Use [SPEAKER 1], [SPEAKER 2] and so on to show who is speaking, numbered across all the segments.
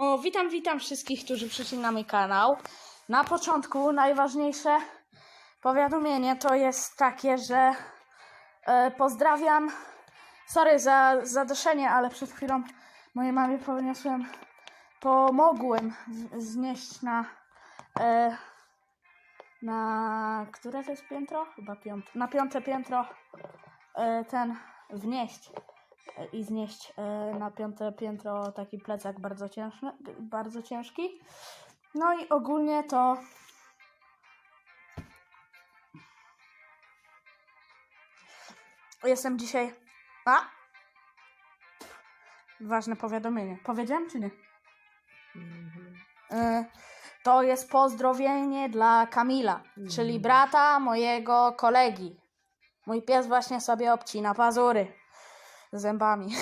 [SPEAKER 1] O, witam, witam wszystkich, którzy przyszli mój kanał. Na początku najważniejsze powiadomienie to jest takie, że e, pozdrawiam. Sorry za zadeszenie, ale przed chwilą mojej mamie poniosłem, pomogłem znieść na. E, na które to jest piętro? Chyba piąte. Na piąte piętro e, ten wnieść i znieść e, na piąte piętro taki plecak bardzo ciężki, bardzo ciężki. No i ogólnie to jestem dzisiaj. A! Ważne powiadomienie. Powiedziałem czy nie? E, To jest pozdrowienie dla Kamila, czyli brata mojego kolegi. Mój pies właśnie sobie obcina pazury zębami.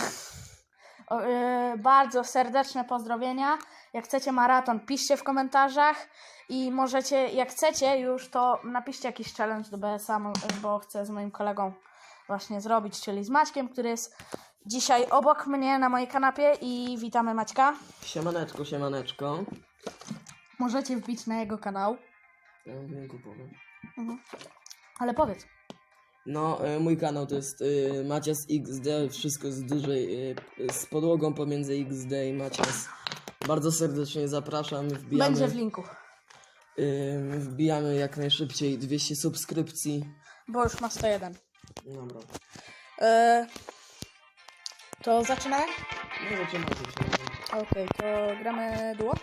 [SPEAKER 1] O, e, bardzo serdeczne pozdrowienia. Jak chcecie maraton, piszcie w komentarzach i możecie, jak chcecie już, to napiszcie jakiś challenge do BSA, bo chcę z moim kolegą właśnie zrobić, czyli z Maćkiem, który jest dzisiaj obok mnie na mojej kanapie i witamy Maćka.
[SPEAKER 2] Siemaneczko, siemaneczko.
[SPEAKER 1] Możecie wbić na jego kanał,
[SPEAKER 2] Ja w linku powiem.
[SPEAKER 1] ale powiedz.
[SPEAKER 2] No, e, mój kanał to jest e, Macias XD, wszystko z dużej, e, z podłogą pomiędzy XD i Macias. Bardzo serdecznie zapraszam, wbijamy,
[SPEAKER 1] Będzie w linku,
[SPEAKER 2] e, wbijamy jak najszybciej 200 subskrypcji.
[SPEAKER 1] bo już ma 101.
[SPEAKER 2] Dobra.
[SPEAKER 1] E, to zaczynamy?
[SPEAKER 2] Nie zaczynamy, zaczynamy.
[SPEAKER 1] Okej, to gramy duo?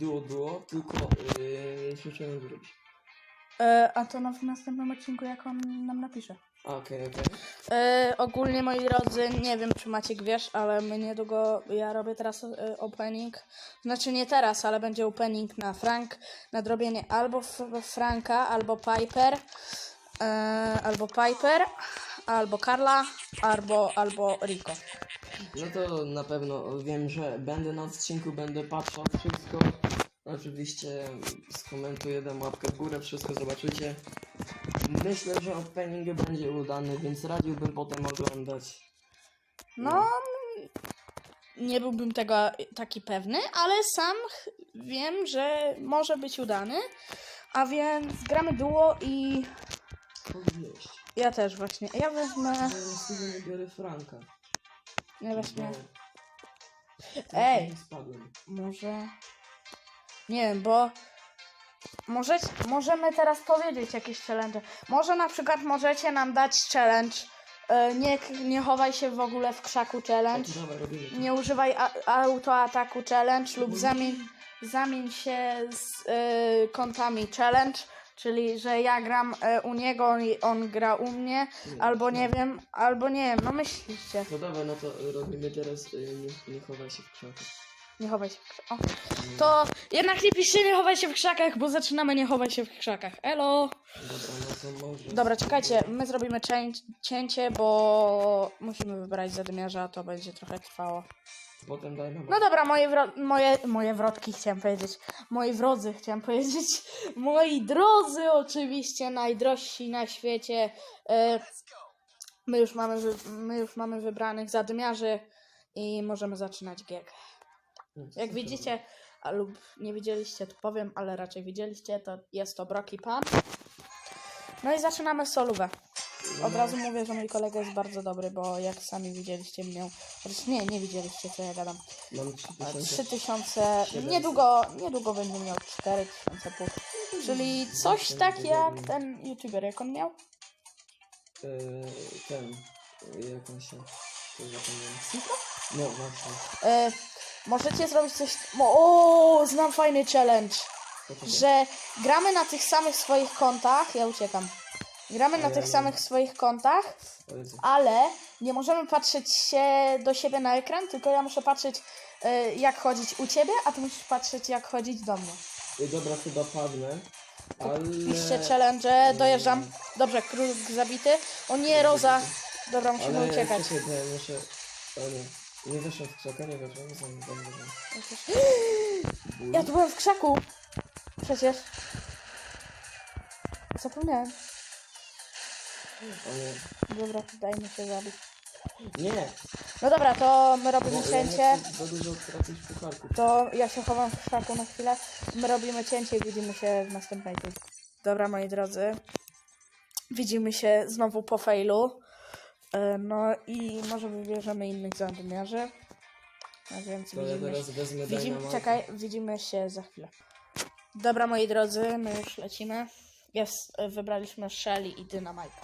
[SPEAKER 2] Duo, duo, tylko e, jeszcze challenge zrobić.
[SPEAKER 1] E, a to na, w następnym odcinku, jak on nam napisze.
[SPEAKER 2] Okej, okej.
[SPEAKER 1] E, ogólnie, moi drodzy, nie wiem, czy Maciek wiesz, ale my niedługo, ja robię teraz e, opening. Znaczy nie teraz, ale będzie opening na Frank, na drobienie albo F- Franka, albo Piper, e, albo Piper, albo Karla, albo, albo Rico.
[SPEAKER 2] No to na pewno wiem, że będę na odcinku, będę patrzył wszystko. Oczywiście skomentuję, dam łapkę w górę, wszystko zobaczycie. Myślę, że opening będzie udany, więc radziłbym potem oglądać.
[SPEAKER 1] No, nie byłbym tego taki pewny, ale sam wiem, że może być udany. A więc gramy duo i
[SPEAKER 2] Podwieźć.
[SPEAKER 1] ja też właśnie. Ja wezmę.
[SPEAKER 2] Ja biorę Franka.
[SPEAKER 1] Właśnie.
[SPEAKER 2] bo-
[SPEAKER 1] Ej. Może. Nie wiem, bo. Może, możemy teraz powiedzieć jakieś challenge. Może na przykład możecie nam dać challenge. e, Nie, nie chowaj się w ogóle w krzaku challenge.
[SPEAKER 2] Dobra, robimy to.
[SPEAKER 1] Nie używaj a- autoataku challenge lub zamień, zamień się z y, kątami challenge, czyli że ja gram y, u niego, on, on gra u mnie, albo nie wiem, albo nie wiem, no myślicie.
[SPEAKER 2] No dobra, no to robimy teraz y, nie, nie chowaj się w krzakach.
[SPEAKER 1] Nie chowaj się w krzakach. To jednak nie piszcie nie chowaj się w krzakach, bo zaczynamy nie chowaj się w krzakach. Elo!
[SPEAKER 2] Dobra,
[SPEAKER 1] czekajcie, my zrobimy cię, cięcie, bo musimy wybrać zadymiarza, a to będzie trochę trwało.
[SPEAKER 2] Potem daj nam...
[SPEAKER 1] No dobra, moje, wro- moje, moje wrotki chciałem powiedzieć. Moi wrodzy chciałem powiedzieć. Moi drodzy, oczywiście, najdrożsi na świecie. E, my, już mamy wy- my już mamy wybranych zadymiarzy i możemy zaczynać gier. Jak widzicie, a lub nie widzieliście, to powiem, ale raczej widzieliście, to jest to Broki Pan. No i zaczynamy solówę. Od razu mówię, że mój kolega jest bardzo dobry, bo jak sami widzieliście miał... Chociaż nie, nie widzieliście, co ja gadam.
[SPEAKER 2] Mam 3000.
[SPEAKER 1] 3000, niedługo, niedługo będzie miał 4000 pół. Czyli coś tak jak ten youtuber, jak on miał?
[SPEAKER 2] Yy, ten, jak on się, zapomniałem. No właśnie.
[SPEAKER 1] E, możecie zrobić coś, o, znam fajny challenge, że gramy na tych samych swoich kontach, ja uciekam, gramy na tych samych swoich kontach, ale nie możemy patrzeć się do siebie na ekran, tylko ja muszę patrzeć e, jak chodzić u ciebie, a ty musisz patrzeć jak chodzić do mnie.
[SPEAKER 2] Dobra, chyba padnę, ale...
[SPEAKER 1] Piszcie challenge, dojeżdżam. Dobrze, król zabity. O nie, Roza. Dobra, musimy
[SPEAKER 2] Ale
[SPEAKER 1] uciekać.
[SPEAKER 2] czekaj, bo ja muszę... O nie. Nie weszłem w krzaka, nie weszłem, nie nie wiem.
[SPEAKER 1] Ja tu byłem w krzaku. Przecież. Zapomniałem.
[SPEAKER 2] O nie.
[SPEAKER 1] Dobra, dajmy się zabić.
[SPEAKER 2] Nie!
[SPEAKER 1] No dobra, to my
[SPEAKER 2] Bo
[SPEAKER 1] robimy
[SPEAKER 2] ja nie
[SPEAKER 1] cięcie.
[SPEAKER 2] chcę za dużo tracić pucharków.
[SPEAKER 1] To ja się chowam w krzaku na chwilę. My robimy cięcie i widzimy się w następnej turze. Dobra, moi drodzy. Widzimy się znowu po failu. E, No i może wybierzemy innych zadymiarzy. A więc
[SPEAKER 2] To ja
[SPEAKER 1] widzimy
[SPEAKER 2] teraz wezmę
[SPEAKER 1] Widzimy,
[SPEAKER 2] Dynamite.
[SPEAKER 1] czekaj, widzimy się za chwilę. Dobra, moi drodzy, my już lecimy. Jest, e, wybraliśmy Shelly i Dynamite.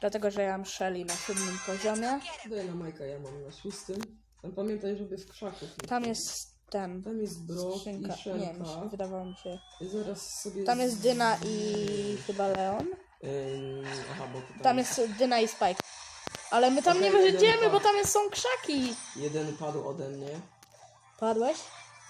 [SPEAKER 1] Dlatego, że ja mam Shelly na siódmym poziomie.
[SPEAKER 2] Dynamajka ja mam na szóstym. Tam pamiętaj, żeby w krzaków.
[SPEAKER 1] Tam jest ten.
[SPEAKER 2] Tam jest Brock
[SPEAKER 1] Skrzynka.
[SPEAKER 2] i
[SPEAKER 1] Nie, mi się, wydawało mi się.
[SPEAKER 2] Zaraz sobie...
[SPEAKER 1] Tam jest Dyna i chyba Leon.
[SPEAKER 2] Ym, aha, bo to
[SPEAKER 1] Tam jest Dyna i Spike. Ale my tam
[SPEAKER 2] Okej,
[SPEAKER 1] nie
[SPEAKER 2] jeden
[SPEAKER 1] wyjdziemy,
[SPEAKER 2] padł.
[SPEAKER 1] bo tam jest, są krzaki.
[SPEAKER 2] Jeden padł ode mnie.
[SPEAKER 1] Padłeś?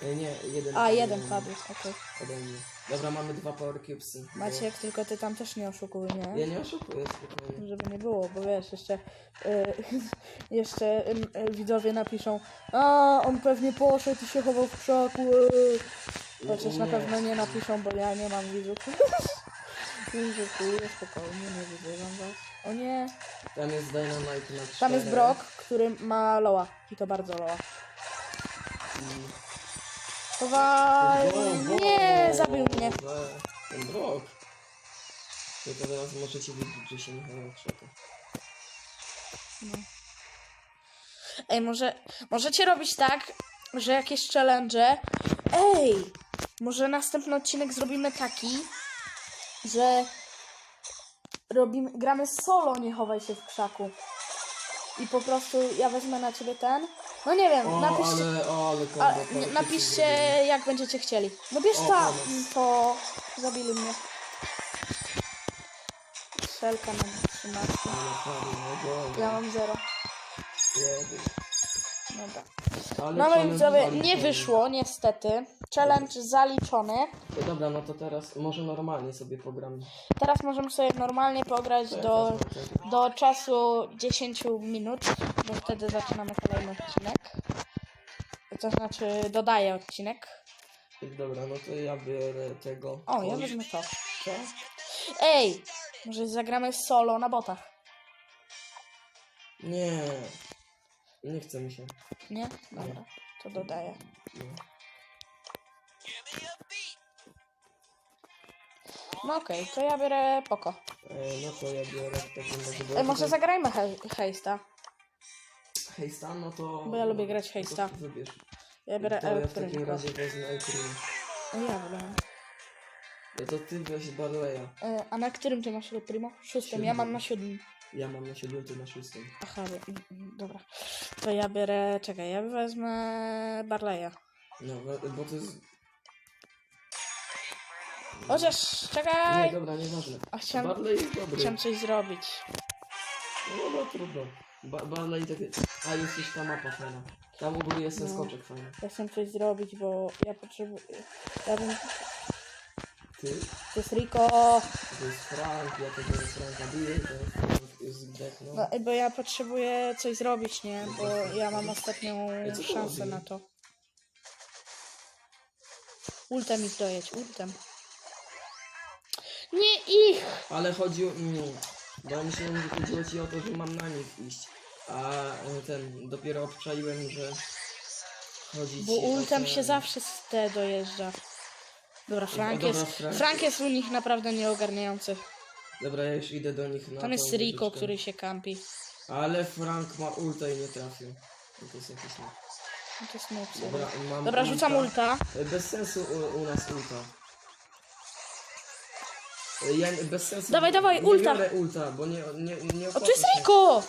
[SPEAKER 2] E, nie, jeden
[SPEAKER 1] A, jeden
[SPEAKER 2] ode mnie.
[SPEAKER 1] padł, okej.
[SPEAKER 2] Ode mnie. Dobra, mamy dwa power cubesy.
[SPEAKER 1] Maciek, tylko ty tam też nie oszukuj, nie?
[SPEAKER 2] Ja nie oszukuję, spokojnie.
[SPEAKER 1] Żeby nie było, bo wiesz, jeszcze, e, jeszcze e, widzowie napiszą A, on pewnie poszedł i się chował w krzaku. e. Chociaż na
[SPEAKER 2] Nie.
[SPEAKER 1] pewno nie napiszą, bo ja nie mam widzów. Żartuję, spokojnie, nie wyzywam was. O nie.
[SPEAKER 2] Tam jest Dynamite na czterech.
[SPEAKER 1] Tam jest Brock, który ma loa. I to bardzo loa. Chowaj! Nie, zabił mnie.
[SPEAKER 2] Ten Brock. Tylko teraz możecie widzieć, że się nie chowa krzakach.
[SPEAKER 1] Ej, może, możecie robić tak, że jakieś challenge. Ej! Może następny odcinek zrobimy taki, że robimy, gramy solo, nie chowaj się w krzaku. I po prostu ja wezmę na ciebie ten. No nie wiem,
[SPEAKER 2] O,
[SPEAKER 1] napiszcie.
[SPEAKER 2] ale, o, ale
[SPEAKER 1] A, nie, napiszcie jak będziecie chcieli. No bierz
[SPEAKER 2] O,
[SPEAKER 1] ta, to zabili mnie. Szelka na 13.
[SPEAKER 2] Ale padł, no dobra.
[SPEAKER 1] Ja mam 0.
[SPEAKER 2] Jedy.
[SPEAKER 1] Dobra.
[SPEAKER 2] Ale
[SPEAKER 1] No moi
[SPEAKER 2] challenge
[SPEAKER 1] widzowie, nie wyszło niestety. Challenge zaliczony.
[SPEAKER 2] No Dobra, no to teraz może normalnie sobie pogram.
[SPEAKER 1] Teraz możemy sobie normalnie pograć
[SPEAKER 2] ja
[SPEAKER 1] do, do czasu 10 minut, bo wtedy zaczynamy kolejny odcinek. To znaczy dodaję odcinek.
[SPEAKER 2] Dobra, no to ja biorę tego.
[SPEAKER 1] O, ja wezmę to. Ej! Może zagramy solo na botach.
[SPEAKER 2] Nie. Nie chce mi się.
[SPEAKER 1] Nie? Dobra, to dodaję.
[SPEAKER 2] No.
[SPEAKER 1] No okej, to ja biorę Poko.
[SPEAKER 2] E, no to ja biorę w takim razie. bo
[SPEAKER 1] Ej,
[SPEAKER 2] ja
[SPEAKER 1] może
[SPEAKER 2] tutaj-
[SPEAKER 1] zagrajmy he Heista.
[SPEAKER 2] Hej Stan, no to...
[SPEAKER 1] Bo ja lubię grać
[SPEAKER 2] no
[SPEAKER 1] Hejsta.
[SPEAKER 2] Wybierz.
[SPEAKER 1] Ja biorę
[SPEAKER 2] to ja w takim
[SPEAKER 1] elektronikę.
[SPEAKER 2] razie wezmę
[SPEAKER 1] ja wybrałem.
[SPEAKER 2] No to ty weź Barleya.
[SPEAKER 1] E, A na którym ty masz Primo? Szóstym. Ja mam na siódmym.
[SPEAKER 2] Ja mam na siódmym, ty na szóstym.
[SPEAKER 1] Aha, mm, mm, dobra. To ja biorę. Czekaj, ja wezmę Barleya.
[SPEAKER 2] No, we- bo to jest...
[SPEAKER 1] Chociaż,
[SPEAKER 2] Nie,
[SPEAKER 1] czekaj!
[SPEAKER 2] dobra, nieważne.
[SPEAKER 1] A chciałem,
[SPEAKER 2] Barley jest dobry.
[SPEAKER 1] chciałem coś zrobić.
[SPEAKER 2] No, no trudno. Ba Barley tak... A, jest też ta mapa fajna. Tam u góry jest ten
[SPEAKER 1] No.
[SPEAKER 2] skoczek fajny.
[SPEAKER 1] Ja chcę coś zrobić, bo ja potrzebuję. Ja bym.
[SPEAKER 2] Ty?
[SPEAKER 1] To jest Rico!
[SPEAKER 2] To jest Frank, ja tego Franka biję, to jest Frank jest no.
[SPEAKER 1] No, bo ja potrzebuję coś zrobić, nie? Bo ja mam ostatnią
[SPEAKER 2] Ej, co to
[SPEAKER 1] szansę
[SPEAKER 2] robi?
[SPEAKER 1] na to. Ultem ich dojedź, ultem. Nie ich!
[SPEAKER 2] Ale chodzi o... Mm, bo myślałem, że chodziło ci o to, że mam na nich iść. A e, ten, dopiero obczaiłem, że... Chodzi
[SPEAKER 1] Bo
[SPEAKER 2] ci o
[SPEAKER 1] ultem się zawsze z te dojeżdża. Dobra, Frank
[SPEAKER 2] dobra,
[SPEAKER 1] jest.
[SPEAKER 2] Frank.
[SPEAKER 1] Frank jest u nich naprawdę nieogarniający.
[SPEAKER 2] Dobra, ja już idę do nich na
[SPEAKER 1] Tam jest Rico,
[SPEAKER 2] wieżyczkę.
[SPEAKER 1] który się kampi.
[SPEAKER 2] Ale Frank ma ulta i nie trafił. No to jest jakiś... nie-
[SPEAKER 1] No to jest sorry.
[SPEAKER 2] Dobra, mam
[SPEAKER 1] Dobra, rzucam ulta.
[SPEAKER 2] E, Bez sensu u, u nas ulta. Ja nie- bez sensu.
[SPEAKER 1] Dawaj, dawaj,
[SPEAKER 2] nie
[SPEAKER 1] ulta.
[SPEAKER 2] biorę ulta, bo nie, nie, nie
[SPEAKER 1] O,
[SPEAKER 2] opłaca
[SPEAKER 1] to jest
[SPEAKER 2] się.
[SPEAKER 1] Rico!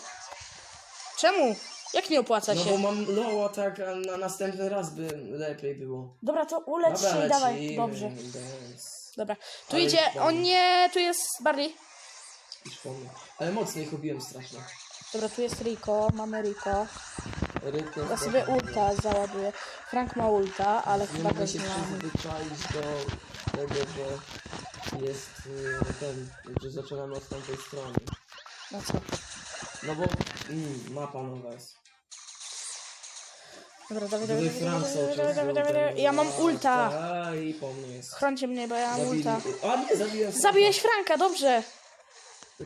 [SPEAKER 1] Czemu? Jak nie opłaca
[SPEAKER 2] No
[SPEAKER 1] się?
[SPEAKER 2] bo mam loła, tak, a na następny raz by lepiej było.
[SPEAKER 1] Dobra, to
[SPEAKER 2] Dobra,
[SPEAKER 1] się i dawaj.
[SPEAKER 2] lecimy,
[SPEAKER 1] Dobrze.
[SPEAKER 2] Dance.
[SPEAKER 1] Dobra. Tu
[SPEAKER 2] Ale
[SPEAKER 1] idzie. O nie, tu jest Barley.
[SPEAKER 2] Już po mnie. Ale mocno ich obiłem strasznie.
[SPEAKER 1] Dobra, tu jest Rico, mamy Rico.
[SPEAKER 2] Ryko,
[SPEAKER 1] Ja sobie ulta załaduję. Frank ma ulta, ale
[SPEAKER 2] Nie
[SPEAKER 1] chyba go
[SPEAKER 2] mogę się
[SPEAKER 1] znamy.
[SPEAKER 2] przyzwyczaić do tego, że jest y, ten, że zaczynamy od tamtej strony.
[SPEAKER 1] No co?
[SPEAKER 2] No bo mm, mapa nowa jest.
[SPEAKER 1] Dobra, dawaj,
[SPEAKER 2] Gdyby
[SPEAKER 1] dawaj,
[SPEAKER 2] Frank
[SPEAKER 1] dawaj,
[SPEAKER 2] cały
[SPEAKER 1] dawaj,
[SPEAKER 2] czas
[SPEAKER 1] dawaj,
[SPEAKER 2] był
[SPEAKER 1] dawaj,
[SPEAKER 2] ten-
[SPEAKER 1] dawaj. Ja mam ulta.
[SPEAKER 2] A, i po mnie jest.
[SPEAKER 1] Chroncie mnie, bo ja mam
[SPEAKER 2] Zabili-
[SPEAKER 1] ulta.
[SPEAKER 2] A nie, zabiłem Franka.
[SPEAKER 1] Zabiłeś Franka, dobrze.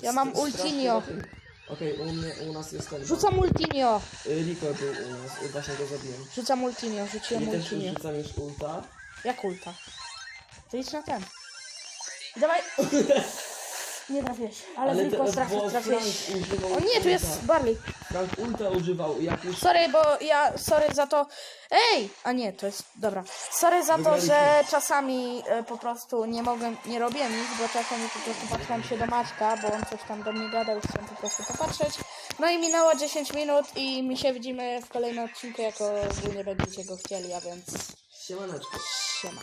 [SPEAKER 1] Ja mam
[SPEAKER 2] strasznie
[SPEAKER 1] ultinio.
[SPEAKER 2] na tym- Okej, u mnie, u nas jest ten...
[SPEAKER 1] Rzucam Multinio.
[SPEAKER 2] Y, Rico był u nas, y, właśnie go zabiłem.
[SPEAKER 1] Rzucam Multinio, rzuciłem
[SPEAKER 2] I też
[SPEAKER 1] Multinio.
[SPEAKER 2] rzucam już ulta.
[SPEAKER 1] Jak ulta? To idź na ten. Dawaj. Nie trafiłeś, ale, ale tylko trafisz, trafiłeś. O nie, tu jest. Barley.
[SPEAKER 2] Frank ulta używał, jak już...
[SPEAKER 1] Sorry, bo ja, sorry za to. Ej! A nie, to jest, dobra. Sorry za to,
[SPEAKER 2] Wygraliśmy.
[SPEAKER 1] że czasami e, po prostu nie mogłem, nie robiłem nic, bo czasami po prostu patrzyłem się do Maćka, bo on coś tam do mnie gadał i chciałem po prostu popatrzeć. No i minęło 10 minut i my się widzimy w kolejnym odcinku, jako wy nie będziecie go chcieli, a więc
[SPEAKER 2] Siemaneczko.
[SPEAKER 1] siema.